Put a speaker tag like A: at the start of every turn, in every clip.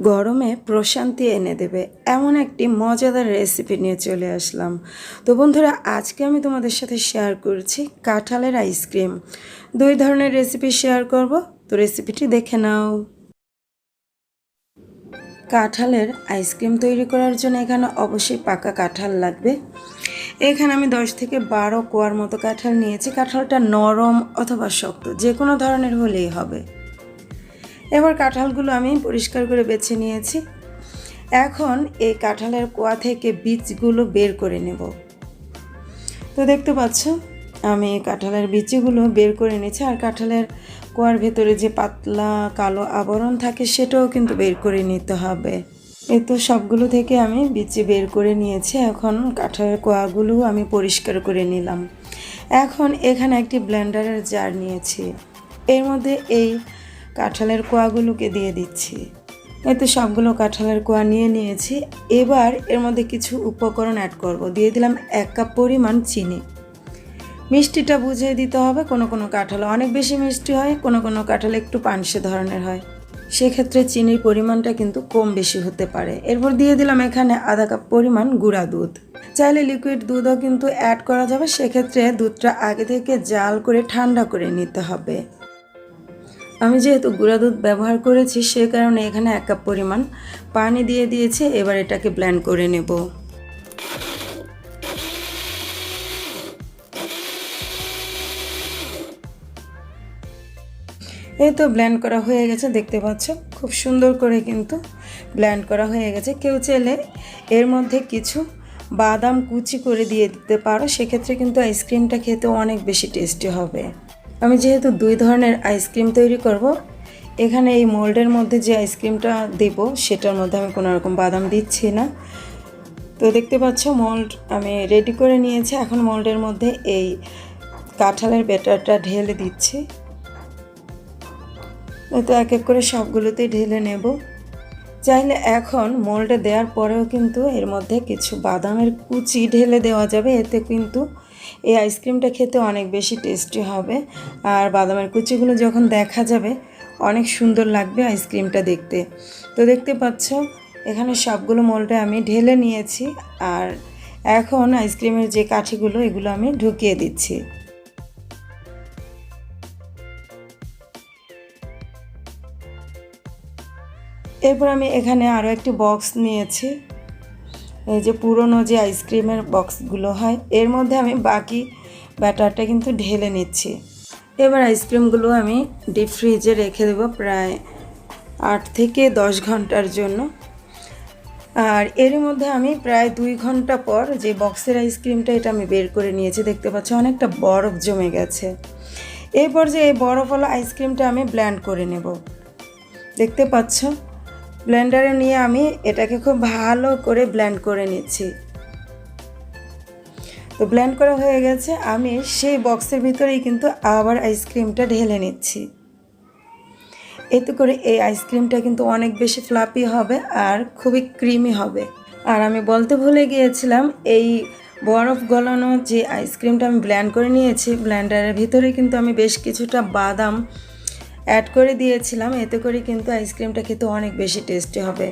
A: গরমে প্রশান্তি এনে দেবে। এমন একটি মজাদার রেসিপি নিয়ে চলে আসলাম। তো বন্ধুরা, আজকে আমি তোমাদের সাথে শেয়ার করছি কাঁঠালের আইসক্রিম দুই ধরনের রেসিপি শেয়ার করব, তো রেসিপিটি দেখে নাও। কাঁঠালের আইসক্রিম তৈরি করার জন্য এখানে অবশ্যই পাকা কাঁঠাল লাগবে। এখানে আমি দশ থেকে বারো কোয়ার মতো কাঁঠাল নিয়েছি। কাঁঠালটা নরম অথবা শক্ত যে কোনো ধরনের হলেই হবে। এবার কাঁঠালগুলো আমি পরিষ্কার করে বেছে নিয়েছি। এখন এই কাঁঠালের কোয়া থেকে বীজগুলো বের করে নেব। তো দেখতে পাচ্ছ, আমি কাঁঠালের বীজগুলো বের করে নিয়েছি আর কাঁঠালের কোয়ার ভেতরে যে পাতলা কালো আবরণ থাকে সেটাও কিন্তু বের করে নিতে হবে। এই তো সবগুলো থেকে আমি বিচি বের করে নিয়েছি, এখন কাঁঠালের কোয়াগুলো আমি পরিষ্কার করে নিলাম। এখন এখানে একটি ব্লেন্ডারের জার নিয়েছি। এর মধ্যে এই কাঁঠালের কোয়াগুলোকে দিয়ে দিচ্ছি। এই তো সবগুলো কাঁঠালের কোয়া নিয়ে নিয়েছি। এবার এর মধ্যে কিছু উপকরণ অ্যাড করব। দিয়ে দিলাম এক কাপ পরিমাণ চিনি। মিষ্টিটা বুঝিয়ে দিতে হবে, কোনো কোনো কাঁঠাল অনেক বেশি মিষ্টি হয়, কোনো কোনো কাঁঠাল একটু পানসে ধরনের হয়। সেক্ষেত্রে চিনির পরিমাণটা কিন্তু কম বেশি হতে পারে। এরপর দিয়ে দিলাম এখানে আধা কাপ পরিমাণ গুঁড়া দুধ। চাইলে লিকুইড দুধও কিন্তু অ্যাড করা যাবে, সেক্ষেত্রে দুধটা আগে থেকে জাল করে ঠান্ডা করে নিতে হবে। আমি যেহেতু গুঁড়া দুধ ব্যবহার করেছি, সে কারণে এখানে এক কাপ পরিমাণ পানি দিয়ে দিয়েছি। এবার এটাকে ব্ল্যান্ড করে নেব। এই তো ব্ল্যান্ড করা হয়ে গেছে, দেখতে পাচ্ছ? খুব সুন্দর করে কিন্তু ব্ল্যান্ড করা হয়ে গেছে। কেউ চাইলে এর মধ্যে কিছু বাদাম কুচি করে দিয়ে দিতে পারো। সেক্ষেত্রে কিন্তু আইসক্রিমটা খেতে অনেক বেশি টেস্টি হবে। আমি যেহেতু দুই ধরনের আইসক্রিম তৈরি করব, এখানে এই মোল্ডের মধ্যে যে আইসক্রিমটা দেব, সেটার মধ্যে আমি কোনো রকম বাদাম দিচ্ছি না। তো দেখতে পাচ্ছ, মোল্ড আমি রেডি করে নিয়েছি। এখন মোল্ডের মধ্যে এই কাঁঠালের ব্যাটারটা ঢেলে দিচ্ছি। তো এক এক করে সবগুলোতেই ঢেলে নেব। চাইলে এখন মোল্ডে দেওয়ার পরেও কিন্তু এর মধ্যে কিছু বাদামের কুচি ঢেলে দেওয়া যাবে। এতে কিন্তু এই আইসক্রিমটা খেতে অনেক বেশি টেস্টি হবে। আর বাদামের কুচিগুলো যখন দেখা যাবে, অনেক সুন্দর লাগবে আইসক্রিমটা দেখতে। তো দেখতে পাচ্ছ, এখানে সবগুলো মোল্ডে আমি ঢেলে নিয়েছি আর এখন আইসক্রিমের যে কাঠিগুলো, এগুলো আমি ঢুকিয়ে দিচ্ছি। এরপর আমি এখানে আরও একটি বক্স নিয়েছি। এই যে পুরনো যে আইসক্রিমের বক্সগুলো হয়, এর মধ্যে আমি বাকি ব্যাটারটা কিন্তু ঢেলে নিচ্ছি। এবার আইসক্রিমগুলো আমি ডিপ ফ্রিজে রেখে দেবো প্রায় আট থেকে দশ ঘণ্টার জন্য। আর এর মধ্যে আমি প্রায় দুই ঘণ্টা পর যে বক্সের আইসক্রিমটা এটা আমি বের করে নিয়েছি, দেখতে পাচ্ছি অনেকটা বরফ জমে গেছে। এরপর যে এই বরফওয়ালা আইসক্রিমটা আমি ব্ল্যান্ড করে নেব। দেখতে পাচ্ছ? ব্লেন্ডারে নিয়ে আমি এটাকে খুব ভালো করে ব্লেন্ড করে নিচ্ছি। তো ব্লেন্ড করা হয়ে গেছে, আমি সেই বক্সের ভিতরেই কিন্তু আবার আইসক্রিমটা ঢেলে নিচ্ছি। এতে করে এই আইসক্রিমটা কিন্তু অনেক বেশি ফ্লাপি হবে আর খুবই ক্রিমি হবে। আর আমি বলতে ভুলে গিয়েছিলাম, এই বরফ গলানো যে আইসক্রিমটা আমি ব্ল্যান্ড করে নিয়েছি ব্ল্যান্ডারের ভিতরে কিন্তু আমি বেশ কিছুটা বাদাম অ্যাড করে দিয়েছিলাম। এতে করে কিন্তু আইসক্রিমটা খেতে অনেক বেশি টেস্টি হবে।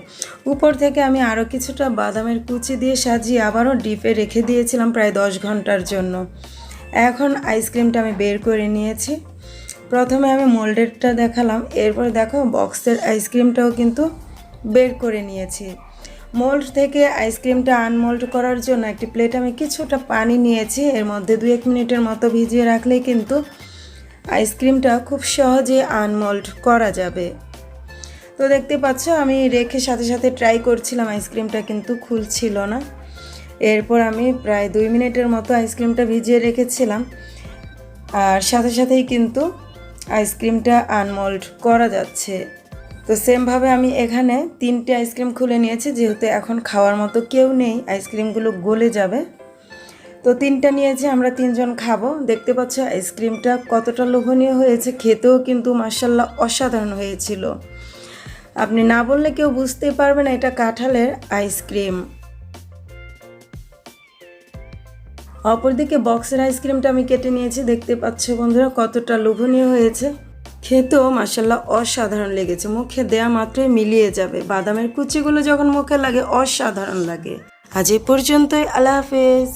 A: উপর থেকে আমি আরও কিছুটা বাদামের কুচি দিয়ে সাজিয়ে আবারও ডিপে রেখে দিয়েছিলাম প্রায় দশ ঘণ্টার জন্য। এখন আইসক্রিমটা আমি বের করে নিয়েছি। প্রথমে আমি মোল্ডেডটা দেখালাম। এরপর দেখো বক্সের আইসক্রিমটাও কিন্তু বের করে নিয়েছি। মোল্ড থেকে আইসক্রিমটা আনমোল্ড করার জন্য একটি প্লেট আমি কিছুটা পানি নিয়েছি। এর মধ্যে দু এক মিনিটের মতো ভিজিয়ে রাখলেই কিন্তু আইসক্রিমটা খুব সহজে আনমোল্ড করা যাবে। তো দেখতে পাচ্ছ, আমি রেখে সাথে সাথে ট্রাই করছিলাম, আইসক্রিমটা কিন্তু খুলছিল না। এরপর আমি প্রায় দুই মিনিটের মতো আইসক্রিমটা ভিজিয়ে রেখেছিলাম। আর সাথে সাথেই কিন্তু আইসক্রিমটা আনমোল্ড করা যাচ্ছে। তো সেমভাবে আমি এখানে তিনটে আইসক্রিম খুলে নিয়েছি, যেহেতু এখন খাওয়ার মতো কেউ নেই, আইসক্রিমগুলো গলে যাবে। তো তিনটা নিয়েছি আমরা তিনজন খাব, দেখতে পাচ্ছ আইসক্রিমটা কতটা লোভনীয় হয়েছে, খেতেও কিন্তু মার্শাল্লাহ অসাধারণ হয়েছিল। আপনি না বললে কেউ বুঝতেই পারবে না এটা কাঁঠালের আইসক্রিম। অপরদিকে বক্সের আইসক্রিমটা আমি কেটে নিয়েছি, দেখতে পাচ্ছ বন্ধুরা কতটা লোভনীয় হয়েছে। খেতেও মাসাল্লাহ অসাধারণ লেগেছে, মুখে দেয়া মাত্রই মিলিয়ে যাবে। বাদামের কুচিগুলো যখন মুখে লাগে, অসাধারণ লাগে। আজ এ পর্যন্তই, আল্লাহ হাফেজ।